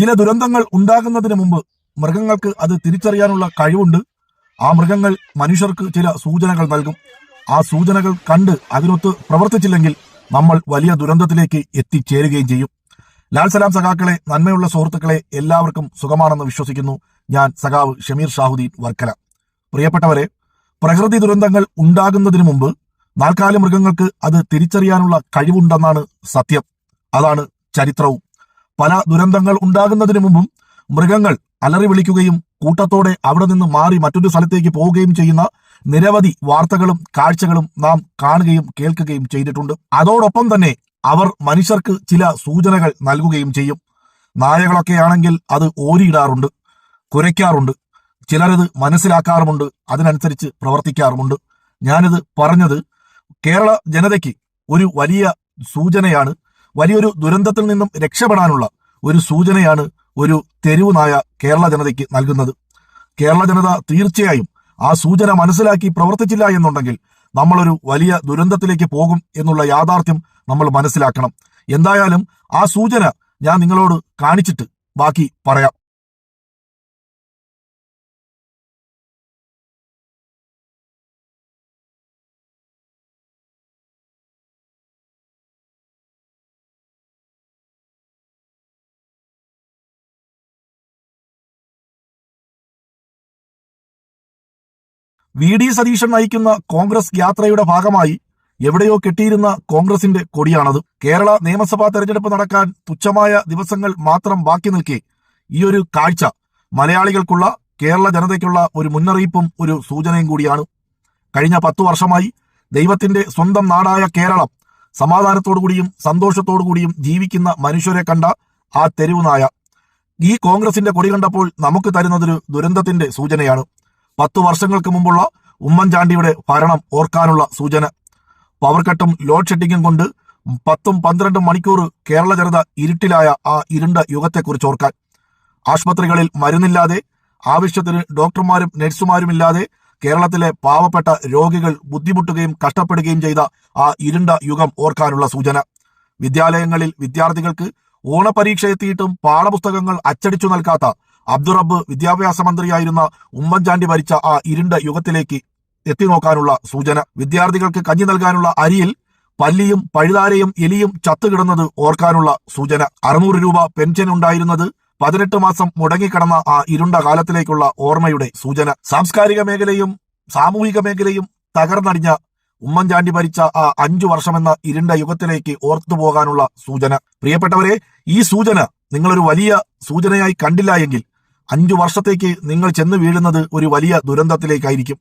ചില ദുരന്തങ്ങൾ ഉണ്ടാകുന്നതിന് മുമ്പ് മൃഗങ്ങൾക്ക് അത് തിരിച്ചറിയാനുള്ള കഴിവുണ്ട്. ആ മൃഗങ്ങൾ മനുഷ്യർക്ക് ചില സൂചനകൾ നൽകും. ആ സൂചനകൾ കണ്ട് അതിനൊത്ത് പ്രവർത്തിച്ചില്ലെങ്കിൽ നമ്മൾ വലിയ ദുരന്തത്തിലേക്ക് എത്തിച്ചേരുകയും ചെയ്യും. ലാൽ സലാം സഖാക്കളെ നന്മയുള്ള സുഹൃത്തുക്കളെ എല്ലാവർക്കും സുഖമാണെന്ന് വിശ്വസിക്കുന്നു ഞാൻ സഖാവ് ഷമീർ ഷാഹുദ്ദീൻ വർക്കല. പ്രിയപ്പെട്ടവരെ പ്രകൃതി ദുരന്തങ്ങൾ ഉണ്ടാകുന്നതിന് മുമ്പ് നാൽക്കാലി മൃഗങ്ങൾക്ക് അത് തിരിച്ചറിയാനുള്ള കഴിവുണ്ടെന്നാണ് സത്യം. അതാണ് ചരിത്രവും. പല ദുരന്തങ്ങൾ ഉണ്ടാകുന്നതിന് മുമ്പും മൃഗങ്ങൾ അലറി വിളിക്കുകയും കൂട്ടത്തോടെ അവിടെ നിന്ന് മാറി മറ്റൊരു സ്ഥലത്തേക്ക് പോവുകയും ചെയ്യുന്ന നിരവധി വാർത്തകളും കാഴ്ചകളും നാം കാണുകയും കേൾക്കുകയും ചെയ്തിട്ടുണ്ട്. അതോടൊപ്പം തന്നെ അവർ മനുഷ്യർക്ക് ചില സൂചനകൾ നൽകുകയും ചെയ്യും. നായകളൊക്കെ ആണെങ്കിൽ അത് ഓരിയിടാറുണ്ട് കുരയ്ക്കാറുണ്ട്. ചിലരത് മനസ്സിലാക്കാറുമുണ്ട് അതിനനുസരിച്ച് പ്രവർത്തിക്കാറുമുണ്ട്. ഞാനിത് പറഞ്ഞത് കേരള ജനതയ്ക്ക് ഒരു വലിയ സൂചനയാണ്. വലിയൊരു ദുരന്തത്തിൽ നിന്നും രക്ഷപ്പെടാനുള്ള ഒരു സൂചനയാണ് ഒരു തെരുവ് നായ കേരള ജനതയ്ക്ക് നൽകുന്നത്. കേരള ജനത തീർച്ചയായും ആ സൂചന മനസ്സിലാക്കി പ്രവർത്തിച്ചില്ല എന്നുണ്ടെങ്കിൽ നമ്മളൊരു വലിയ ദുരന്തത്തിലേക്ക് പോകും എന്നുള്ള യാഥാർത്ഥ്യം നമ്മൾ മനസ്സിലാക്കണം. എന്തായാലും ആ സൂചന ഞാൻ നിങ്ങളോട് കാണിച്ചിട്ട് ബാക്കി പറയാം. വി ഡി സതീശൻ നയിക്കുന്ന കോൺഗ്രസ് യാത്രയുടെ ഭാഗമായി എവിടെയോ കെട്ടിയിരുന്ന കോൺഗ്രസിന്റെ കൊടിയാണത്. കേരള നിയമസഭാ തെരഞ്ഞെടുപ്പ് നടക്കാൻ തുച്ഛമായ ദിവസങ്ങൾ മാത്രം ബാക്കി നിൽക്കെ ഈ ഒരു കാഴ്ച മലയാളികൾക്കുള്ള കേരള ജനതയ്ക്കുള്ള ഒരു മുന്നറിയിപ്പും ഒരു സൂചനയും കൂടിയാണ്. കഴിഞ്ഞ പത്തു വർഷമായി ദൈവത്തിന്റെ സ്വന്തം നാടായ കേരളം സമാധാനത്തോടുകൂടിയും സന്തോഷത്തോടുകൂടിയും ജീവിക്കുന്ന മനുഷ്യരെ കണ്ട ആ തെരുവുനായ. ഈ കോൺഗ്രസിന്റെ കൊടി കണ്ടപ്പോൾ നമുക്ക് തരുന്നതൊരു ദുരന്തത്തിന്റെ സൂചനയാണ്. പത്തു വർഷങ്ങൾക്ക് മുമ്പുള്ള ഉമ്മൻചാണ്ടിയുടെ ഭരണം ഓർക്കാനുള്ള സൂചന. പവർ കട്ടും ലോഡ് ഷെഡിങ്ങും കൊണ്ട് പത്തും പന്ത്രണ്ടും മണിക്കൂർ കേരള ജനത ഇരുട്ടിലായ ആ ഇരുണ്ട യുഗത്തെക്കുറിച്ച് ഓർക്കാൻ. ആശുപത്രികളിൽ മരുന്നില്ലാതെ ആവശ്യത്തിന് ഡോക്ടർമാരും നഴ്സുമാരും ഇല്ലാതെ കേരളത്തിലെ പാവപ്പെട്ട രോഗികൾ ബുദ്ധിമുട്ടുകയും കഷ്ടപ്പെടുകയും ചെയ്ത ആ ഇരുണ്ട യുഗം ഓർക്കാനുള്ള സൂചന. വിദ്യാലയങ്ങളിൽ വിദ്യാർത്ഥികൾക്ക് ഓണപരീക്ഷ എത്തിയിട്ടും പാഠപുസ്തകങ്ങൾ അച്ചടിച്ചു നൽകാത്ത അബ്ദുറബ്ബ് വിദ്യാഭ്യാസ മന്ത്രിയായിരുന്ന ഉമ്മൻചാണ്ടി ഭരിച്ച ആ ഇരുണ്ട യുഗത്തിലേക്ക് എത്തി നോക്കാനുള്ള സൂചന. വിദ്യാർത്ഥികൾക്ക് കഞ്ഞി നൽകാനുള്ള അരിയിൽ പല്ലിയും പഴുതാരയും എലിയും ചത്തുകിടന്നത് ഓർക്കാനുള്ള സൂചന. അറുന്നൂറ് രൂപ പെൻഷൻ ഉണ്ടായിരുന്നത് പതിനെട്ട് മാസം മുടങ്ങിക്കിടന്ന ആ ഇരുണ്ട കാലത്തിലേക്കുള്ള ഓർമ്മയുടെ സൂചന. സാംസ്കാരിക മേഖലയും സാമൂഹിക മേഖലയും തകർന്നടിഞ്ഞ ഉമ്മൻചാണ്ടി ഭരിച്ച ആ അഞ്ചു വർഷമെന്ന ഇരുണ്ട യുഗത്തിലേക്ക് ഓർത്തു പോകാനുള്ള സൂചന. പ്രിയപ്പെട്ടവരെ ഈ സൂചന നിങ്ങളൊരു വലിയ സൂചനയായി കണ്ടില്ല എങ്കിൽ അഞ്ചു വർഷത്തേക്ക് നിങ്ങൾ ചെന്ന് വീഴുന്നത് ഒരു വലിയ ദുരന്തത്തിലേക്കായിരിക്കും.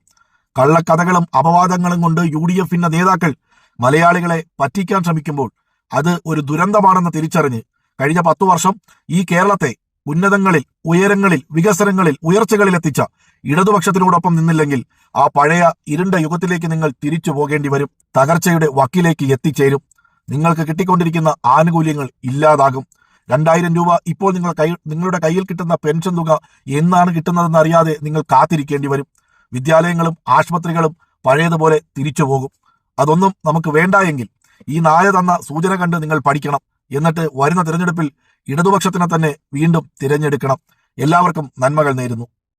കള്ളക്കഥകളും അപവാദങ്ങളും കൊണ്ട് യു ഡി എഫിന്റെ നേതാക്കൾ മലയാളികളെ പറ്റിക്കാൻ ശ്രമിക്കുമ്പോൾ അത് ഒരു ദുരന്തമാണെന്ന് തിരിച്ചറിഞ്ഞ് കഴിഞ്ഞ പത്തു വർഷം ഈ കേരളത്തെ ഉന്നതങ്ങളിൽ ഉയരങ്ങളിൽ വികസനങ്ങളിൽ ഉയർച്ചകളിൽ എത്തിച്ച ഇടതുപക്ഷത്തിനോടൊപ്പം നിന്നില്ലെങ്കിൽ ആ പഴയ ഇരുണ്ട യുഗത്തിലേക്ക് നിങ്ങൾ തിരിച്ചു പോകേണ്ടി വരും. തകർച്ചയുടെ വക്കിലേക്ക് എത്തിച്ചേരും. നിങ്ങൾക്ക് കിട്ടിക്കൊണ്ടിരിക്കുന്ന ആനുകൂല്യങ്ങൾ ഇല്ലാതാകും. രണ്ടായിരം രൂപ ഇപ്പോൾ നിങ്ങൾ കൈ നിങ്ങളുടെ കയ്യിൽ കിട്ടുന്ന പെൻഷൻ തുക എന്നാണ് കിട്ടുന്നതെന്ന് അറിയാതെ നിങ്ങൾ കാത്തിരിക്കേണ്ടി വരും. വിദ്യാലയങ്ങളും ആശുപത്രികളും പഴയതുപോലെ തിരിച്ചു പോകും. അതൊന്നും നമുക്ക് വേണ്ട എങ്കിൽ ഈ നായ തന്ന സൂചന കണ്ട് നിങ്ങൾ പഠിക്കണം. എന്നിട്ട് വരുന്ന തിരഞ്ഞെടുപ്പിൽ ഇടതുപക്ഷത്തിനെ തന്നെ വീണ്ടും തിരഞ്ഞെടുക്കണം. എല്ലാവർക്കും നന്മകൾ നേരുന്നു.